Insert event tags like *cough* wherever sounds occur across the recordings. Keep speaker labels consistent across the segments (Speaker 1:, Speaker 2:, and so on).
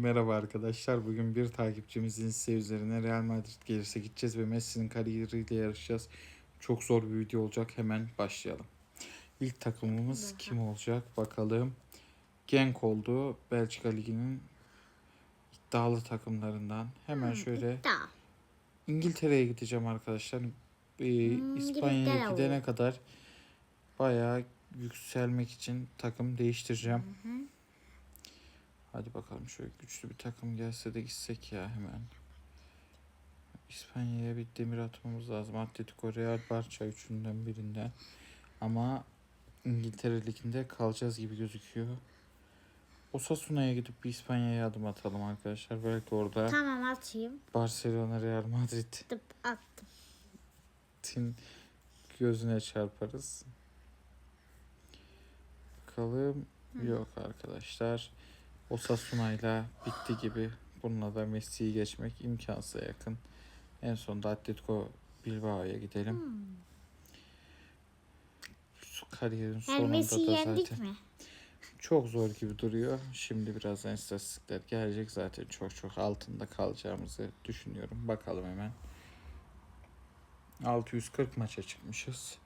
Speaker 1: Merhaba arkadaşlar. Bugün bir takipçimizin isteği üzerine Real Madrid gelirse gideceğiz ve Messi'nin kariyeriyle yarışacağız. Çok zor bir video olacak. Hemen başlayalım. İlk takımımız kim olacak bakalım. Genk oldu. Belçika Ligi'nin iddialı takımlarından. Hemen şöyle
Speaker 2: Daha.
Speaker 1: İngiltere'ye gideceğim arkadaşlar. Ee,
Speaker 2: Hmm,
Speaker 1: İspanya'ya gidene kadar bayağı yükselmek için takım değiştireceğim. Hadi bakalım şöyle güçlü bir takım gelse de gitsek ya hemen. İspanya'ya bir demir atmamız lazım. Atletico, Real, Barça üçünden birinden. Ama İngiltere Ligi'nde kalacağız gibi gözüküyor. Osasuna'ya gidip bir İspanya'ya adım atalım arkadaşlar. Belki orada
Speaker 2: Tamam atayım.
Speaker 1: Barcelona, Real Madrid'in
Speaker 2: Tıp attım.
Speaker 1: gözüne çarparız. Bakalım. Yok arkadaşlar. Osasuna'yla bitti gibi. Bununla da Messi'yi geçmek imkansıza yakın. En sonunda Atletico Bilbao'ya gidelim.
Speaker 2: Hmm.
Speaker 1: Kariyerin
Speaker 2: Yani
Speaker 1: sonunda
Speaker 2: Messi'yi
Speaker 1: da
Speaker 2: yendik
Speaker 1: zaten
Speaker 2: mi?
Speaker 1: çok zor gibi duruyor. Şimdi birazdan istatistikler gelecek. Zaten çok çok altında kalacağımızı düşünüyorum. Bakalım hemen. 640 maça çıkmışız.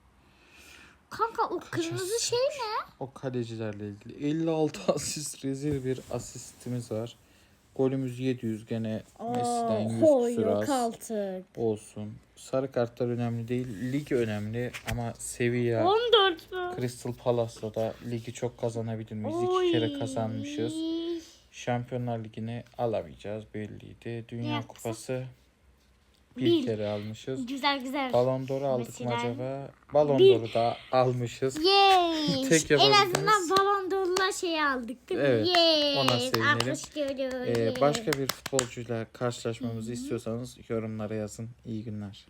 Speaker 2: Kanka o kırmızı şey
Speaker 1: yapmış? O kalecilerle ilgili. 56 *laughs* asist rezil bir asistimiz var. Golümüz 700 gene Messi'den 100 küsur az olsun. Sarı kartlar önemli değil. Lig önemli ama seviye
Speaker 2: 14 mü?
Speaker 1: Crystal Palace'la da ligi çok kazanabilir miyiz? İki kere kazanmışız. Şampiyonlar Ligi'ni alamayacağız belliydi. Dünya
Speaker 2: yapsın?
Speaker 1: Kupası bir,
Speaker 2: Bir.
Speaker 1: kere almışız.
Speaker 2: Güzel güzel.
Speaker 1: Ballon d'Or'u aldık mı
Speaker 2: Mesela-
Speaker 1: acaba? Ballon
Speaker 2: Bir.
Speaker 1: d'Or'u da almışız.
Speaker 2: Yay. *laughs*
Speaker 1: Tek
Speaker 2: en azından balon dolu şey aldık değil mi?
Speaker 1: Evet,
Speaker 2: Yay.
Speaker 1: ona sevinelim. Ee, başka bir futbolcuyla karşılaşmamızı istiyorsanız yorumlara yazın. İyi günler.